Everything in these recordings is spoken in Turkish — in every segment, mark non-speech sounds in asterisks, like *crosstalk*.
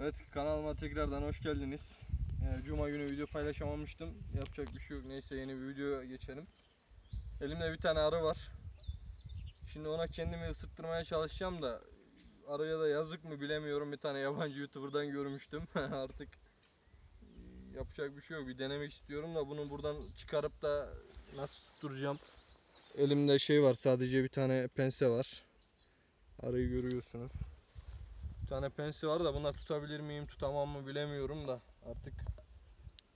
Evet kanalıma tekrardan hoş geldiniz. Ee, Cuma günü video paylaşamamıştım. Yapacak bir şey yok. Neyse yeni bir videoya geçelim. Elimde bir tane arı var. Şimdi ona kendimi ısıttırmaya çalışacağım da arıya da yazık mı bilemiyorum. Bir tane yabancı youtuberdan görmüştüm. *laughs* Artık yapacak bir şey yok. Bir denemek istiyorum da bunu buradan çıkarıp da nasıl tutturacağım. Elimde şey var sadece bir tane pense var. Arıyı görüyorsunuz. Bir tane pensi var da buna tutabilir miyim tutamam mı bilemiyorum da artık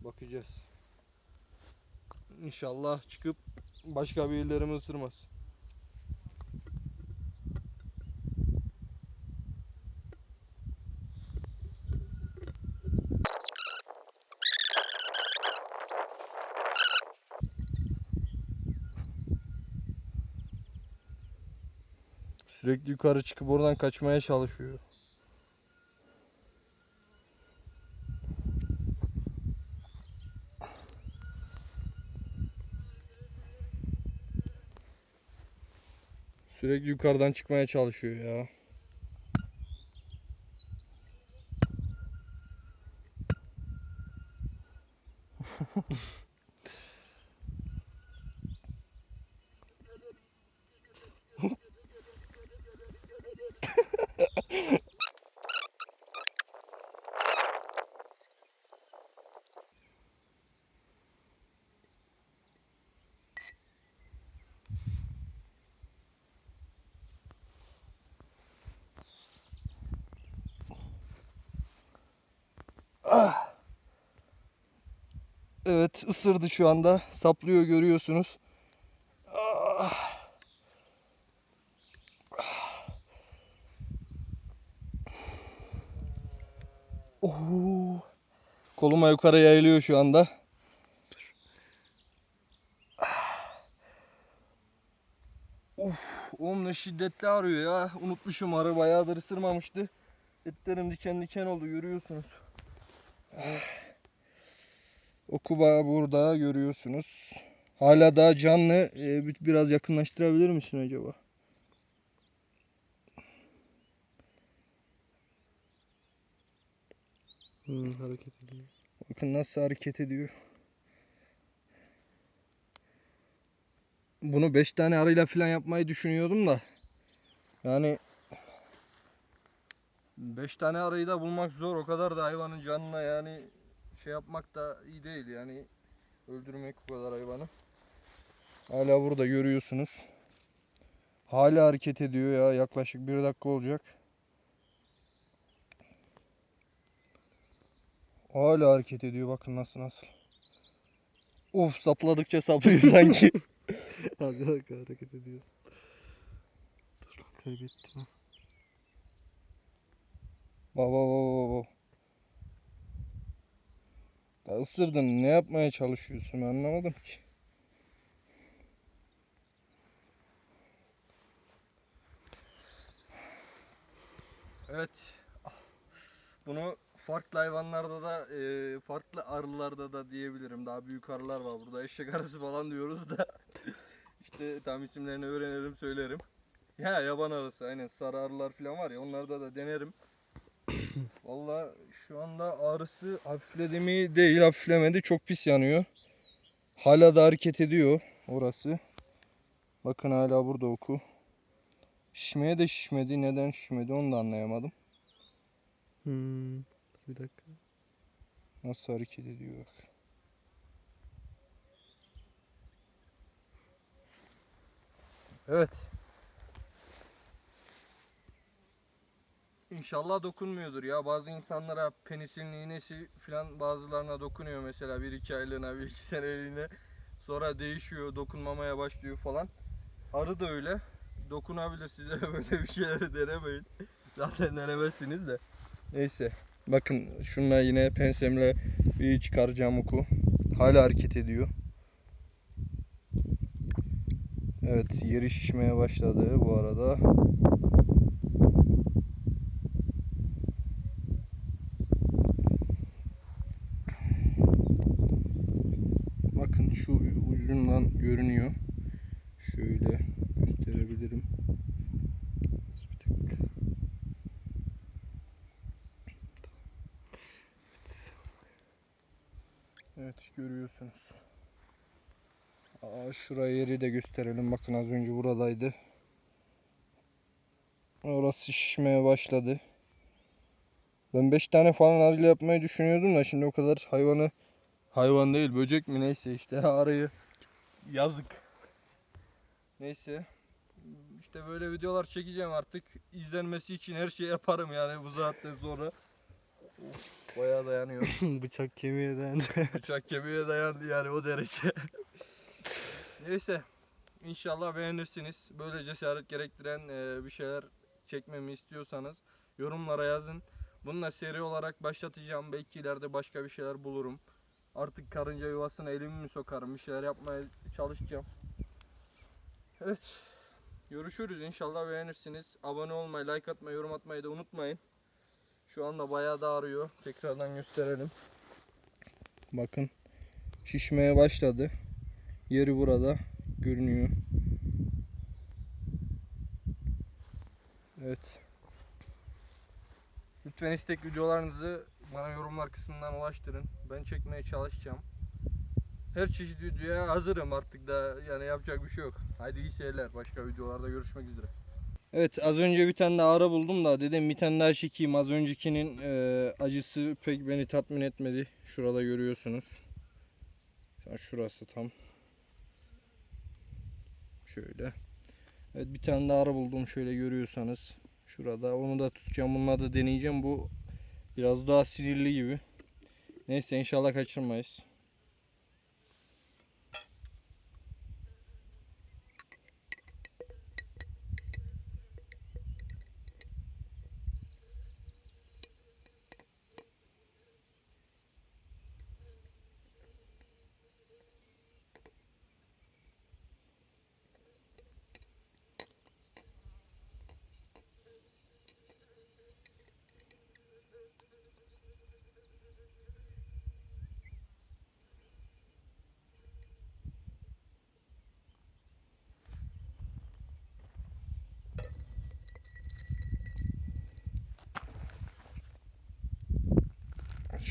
bakacağız. İnşallah çıkıp başka bir illerimi ısırmaz. Sürekli yukarı çıkıp oradan kaçmaya çalışıyor. Sürekli yukarıdan çıkmaya çalışıyor ya. *laughs* Evet ısırdı şu anda. Saplıyor görüyorsunuz. Ah. Oo. Koluma yukarı yayılıyor şu anda. Uf, oğlum ne şiddetli ağrıyor ya. Unutmuşum arı bayağıdır ısırmamıştı. Etlerim diken diken oldu görüyorsunuz. *sighs* Okuba burada görüyorsunuz. Hala daha canlı. Ee, bir- biraz yakınlaştırabilir misin acaba? Hmm, hareket ediyor. Bakın nasıl hareket ediyor. Bunu 5 tane arıyla falan yapmayı düşünüyordum da. Yani 5 tane arıyı da bulmak zor. O kadar da hayvanın canına yani şey yapmak da iyi değil yani. Öldürmek bu kadar hayvanı. Hala burada görüyorsunuz. Hala hareket ediyor ya. Yaklaşık bir dakika olacak. Hala hareket ediyor. Bakın nasıl nasıl. Uf sapladıkça saplıyor *laughs* sanki. Dakika hareket ediyor. Dur lan kaybettim ha. Baba baba baba. Ya ısırdın ne yapmaya çalışıyorsun anlamadım ki. Evet. Bunu farklı hayvanlarda da e, farklı arılarda da diyebilirim. Daha büyük arılar var burada. Eşek arısı falan diyoruz da. *laughs* işte tam isimlerini öğrenirim söylerim. Ya yaban arısı aynen sarı arılar falan var ya onlarda da denerim. Valla şu anda ağrısı hafifledi mi değil hafiflemedi çok pis yanıyor. Hala da hareket ediyor orası. Bakın hala burada oku. Şişmeye de şişmedi. Neden şişmedi onu da anlayamadım. Hmm. Bir dakika. Nasıl hareket ediyor bak. Evet. İnşallah dokunmuyordur ya. Bazı insanlara penisilin iğnesi falan bazılarına dokunuyor mesela bir iki aylığına bir iki seneliğine. Sonra değişiyor dokunmamaya başlıyor falan. Arı da öyle. Dokunabilir size *laughs* böyle bir şeyleri denemeyin. Zaten denemezsiniz de. Neyse. Bakın şunla yine pensemle bir çıkaracağım oku. Hala hareket ediyor. Evet yeri şişmeye başladı bu arada. ucundan görünüyor. Şöyle gösterebilirim. Bir. Evet. evet görüyorsunuz. Aa, şuraya yeri de gösterelim. Bakın az önce buradaydı. Orası şişmeye başladı. Ben 5 tane falan arıyla yapmayı düşünüyordum da şimdi o kadar hayvanı hayvan değil böcek mi neyse işte *laughs* arıyı yazık. Neyse işte böyle videolar çekeceğim artık izlenmesi için her şeyi yaparım yani bu saatten sonra. Of, bayağı dayanıyor. *laughs* Bıçak kemiğe dayandı. *laughs* Bıçak kemiğe dayandı yani o derece. Neyse. İnşallah beğenirsiniz. Böyle cesaret gerektiren e, bir şeyler çekmemi istiyorsanız yorumlara yazın. Bununla seri olarak başlatacağım. Belki ileride başka bir şeyler bulurum. Artık karınca yuvasına elimi mi sokarım? Bir şeyler yapmaya çalışacağım. Evet. Görüşürüz. İnşallah beğenirsiniz. Abone olmayı, like atmayı, yorum atmayı da unutmayın. Şu anda bayağı da ağrıyor. Tekrardan gösterelim. Bakın şişmeye başladı. Yeri burada görünüyor. Evet. Lütfen istek videolarınızı bana yorumlar kısmından ulaştırın. Ben çekmeye çalışacağım. Her çeşit videoya hazırım artık da yani yapacak bir şey yok. Haydi iyi seyirler. Başka videolarda görüşmek üzere. Evet az önce bir tane daha ara buldum da dedim bir tane daha çekeyim. Az öncekinin e, acısı pek beni tatmin etmedi. Şurada görüyorsunuz. Şurası tam. Şöyle. Evet bir tane daha ara buldum şöyle görüyorsanız. Şurada onu da tutacağım. Bununla da deneyeceğim. Bu biraz daha sinirli gibi. Neyse inşallah kaçırmayız.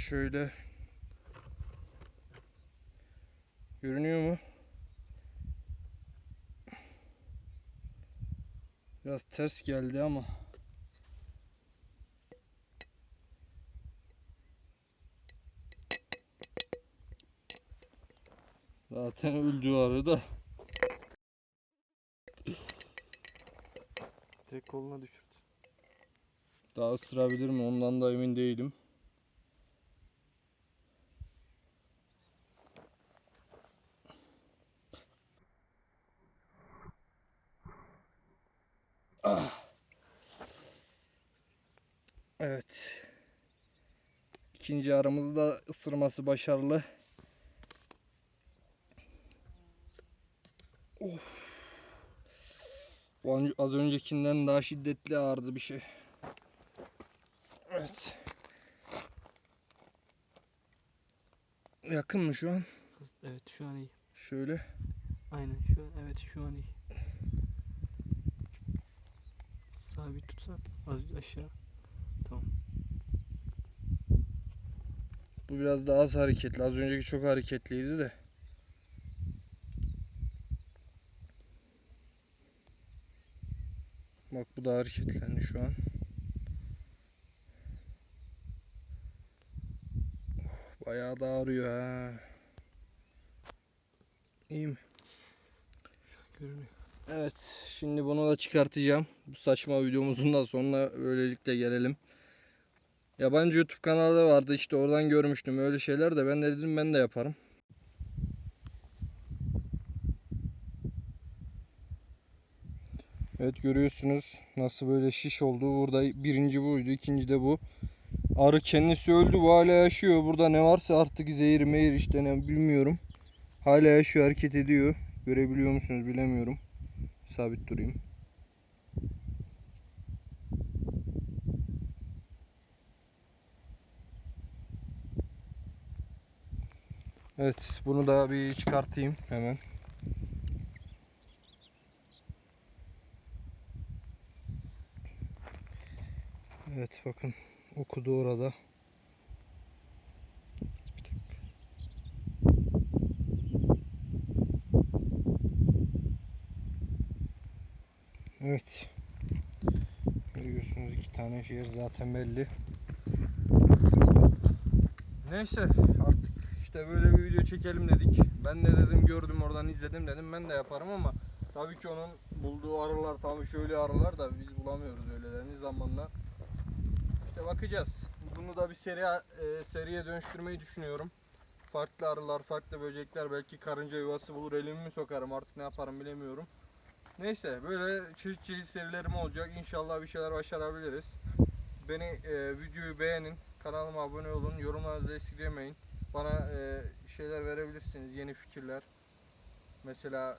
Şöyle görünüyor mu? Biraz ters geldi ama Zaten öldü arı da. Tek koluna düşürdü. Daha ısırabilir mi ondan da emin değilim. Ah. Evet. İkinci aramızı da ısırması başarılı. Of. Bu az öncekinden daha şiddetli ağrıdı bir şey. Evet. Yakın mı şu an? Evet şu an iyi. Şöyle. Aynen şu an evet şu an iyi. Sabit tutsan az aşağı. Bu biraz daha az hareketli. Az önceki çok hareketliydi de. Bak bu da hareketlendi şu an. Oh, Bayağı da ağrıyor ha. İyi mi? Görünüyor. Evet, şimdi bunu da çıkartacağım. Bu saçma videomuzun da sonuna böylelikle gelelim. Yabancı YouTube kanalı vardı işte oradan görmüştüm öyle şeyler de ben de dedim ben de yaparım. Evet görüyorsunuz nasıl böyle şiş oldu. Burada birinci buydu, ikinci de bu. Arı kendisi öldü, bu hala yaşıyor. Burada ne varsa artık zehir meyir işte ne bilmiyorum. Hala yaşıyor, hareket ediyor. Görebiliyor musunuz bilemiyorum. Sabit durayım. Evet bunu da bir çıkartayım hemen. Evet bakın okudu orada. Evet. Görüyorsunuz iki tane şehir zaten belli. Neyse artık işte böyle bir video çekelim dedik. Ben de dedim gördüm oradan izledim dedim ben de yaparım ama tabii ki onun bulduğu arılar tam şöyle arılar da biz bulamıyoruz öylelerini zamanla. İşte bakacağız. Bunu da bir seri e, seriye dönüştürmeyi düşünüyorum. Farklı arılar, farklı böcekler, belki karınca yuvası bulur elimi mi sokarım artık ne yaparım bilemiyorum. Neyse böyle çeşit çeşit serilerim olacak. İnşallah bir şeyler başarabiliriz. Beni e, videoyu beğenin, kanalıma abone olun, yorumlarınızı esirgemeyin. Bana e, şeyler verebilirsiniz, yeni fikirler. Mesela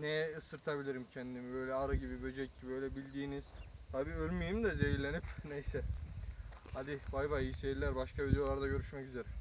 neye ısırtabilirim kendimi böyle arı gibi, böcek gibi böyle bildiğiniz. Tabi ölmeyeyim de zehirlenip *laughs* neyse. Hadi bay bay iyi seyirler. Başka videolarda görüşmek üzere.